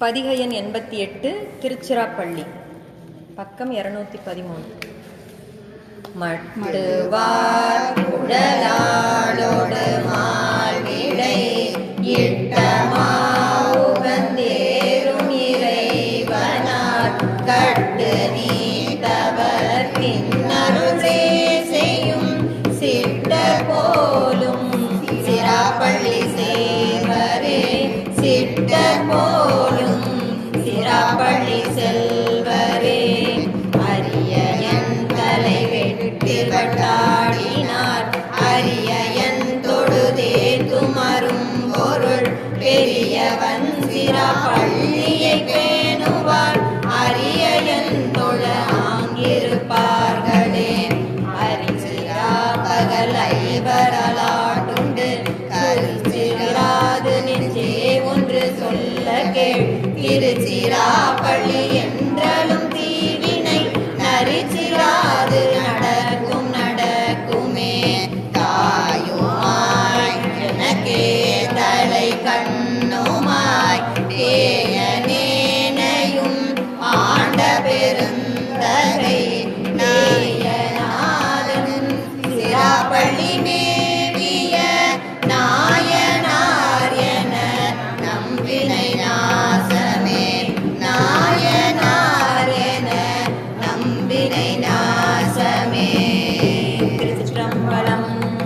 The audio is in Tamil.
பதிகையன் எண்பத்தி எட்டு திருச்சிராப்பள்ளி. பக்கம் இருநூத்தி பதிமூணு. மட்டுவார் குழலாளோடு மால்விடை இட்ட மாவுகந்தேரும் இறைவனார் கட்டு நீத்தவர் பின்னருளே செய்யும் சிட்ட போ பெரியவன் சிரா பள்ளியை பேணுவார். அரியன் தொழ ஆங்கிருப்பார்களே. அரிசிரா பகல் ஐவரலாட்டுண்டு. கருச்சிராது நெஞ்சே ஒன்று சொல்ல கேள். திருச்சிராப்பள்ளி என்றாலும் தீவினை. நரிச்சிராது நடக்கும் நடக்குமே. தாயுமாய் எனக்கே Hardly